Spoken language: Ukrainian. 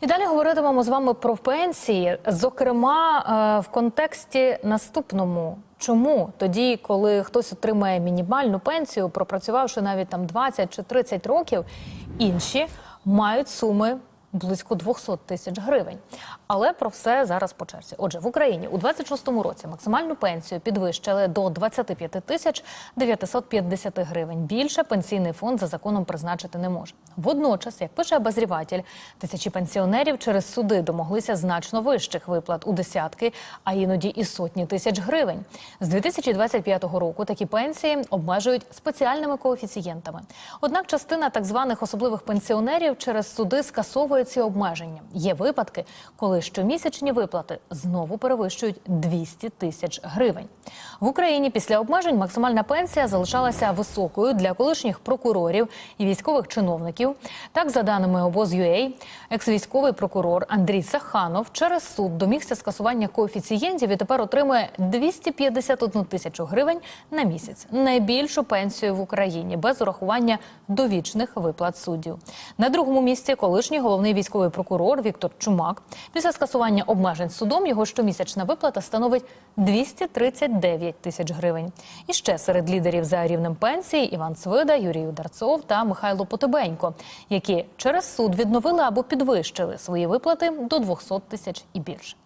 І далі говоритимемо з вами про пенсії, зокрема е, в контексті наступному. Чому тоді, коли хтось отримає мінімальну пенсію, пропрацювавши навіть там 20 чи 30 років, інші мають суми близько 200 тисяч гривень. Але про все зараз по черзі. Отже, в Україні у 26-му році максимальну пенсію підвищили до 25 тисяч 950 гривень. Більше пенсійний фонд за законом призначити не може. Водночас, як пише обозріватель, тисячі пенсіонерів через суди домоглися значно вищих виплат у десятки, а іноді і сотні тисяч гривень. З 2025 року такі пенсії обмежують спеціальними коефіцієнтами. Однак частина так званих особливих пенсіонерів через суди скасовує ці обмеження. Є випадки, коли щомісячні виплати знову перевищують 200 тисяч гривень. В Україні після обмежень максимальна пенсія залишалася високою для колишніх прокурорів і військових чиновників. Так, за даними обоз.UA, екс-військовий прокурор Андрій Саханов через суд домігся скасування коефіцієнтів і тепер отримує 251 тисячу гривень на місяць. Найбільшу пенсію в Україні без урахування довічних виплат суддів. На другому місці колишній головний військовий прокурор Віктор Чумак. Після скасування обмежень судом його щомісячна виплата становить 239 тисяч гривень. І ще серед лідерів за рівнем пенсії Іван Свида, Юрій Ударцов та Михайло Потебенько, які через суд відновили або підвищили свої виплати до 200 тисяч і більше.